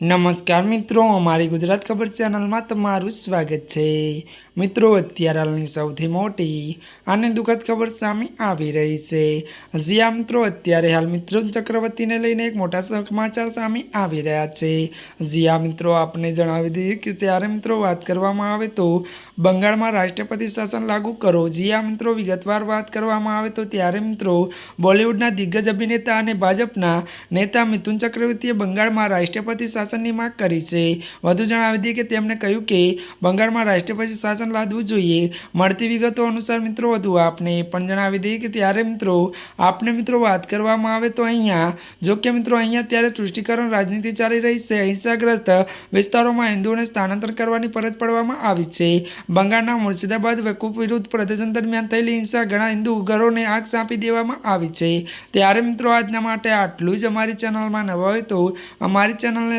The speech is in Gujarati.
નમસ્કાર મિત્રો, અમારી ગુજરાત ખબર ચેનલમાં તમારું સ્વાગત છે. મિત્રો, અત્યારે હાલની સૌથી મોટી અને દુઃખદ ખબર સામે આવી રહી છે. જ્યાં મિત્રો, અત્યારે હાલ મિત્રો ચક્રવર્તીને લઈને એક મોટા સમાચાર સામે આવી રહ્યા છે. જ્યાં મિત્રો, આપને જણાવી દઈએ કે ત્યારે મિત્રો વાત કરવામાં આવે તો બંગાળમાં રાષ્ટ્રપતિ શાસન લાગુ કરો. જ્યાં મિત્રો, વિગતવાર વાત કરવામાં આવે તો ત્યારે મિત્રો બોલિવૂડના દિગ્ગજ અભિનેતા અને ભાજપના નેતા મિથુન ચક્રવર્તીએ બંગાળમાં રાષ્ટ્રપતિ શાસનની માંગ કરી છે. વધુ જણાવી દઈએ કે તેમણે કહ્યું કે બંગાળમાં રાષ્ટ્રપતિ શાસન લાદવું જોઈએ. મળતી વિગતો અનુસાર મિત્રો વધુ આપને પણ જણાવી દઈએ કે ત્યારે મિત્રો આપને મિત્રો વાત કરવામાં આવે તો અહીંયા. જો કે મિત્રો અહીંયા ત્યારે તૃષ્ટિકરણ રાજનીતિ ચાલી રહી છે. હિંસાગ્રસ્ત વિસ્તારોમાં હિન્દુઓને સ્થાનાંતર કરવાની ફરજ પડવામાં આવી છે. બંગાળના મુર્શિદાબાદ વકૂફ વિરુદ્ધ પ્રદર્શન દરમિયાન થયેલી હિંસા ઘણા હિન્દુ ઘરોને આગ સાંપી દેવામાં આવી છે. ત્યારે મિત્રો આજના માટે આટલું જ. અમારી ચેનલમાં નવા હોય તો અમારી ચેનલને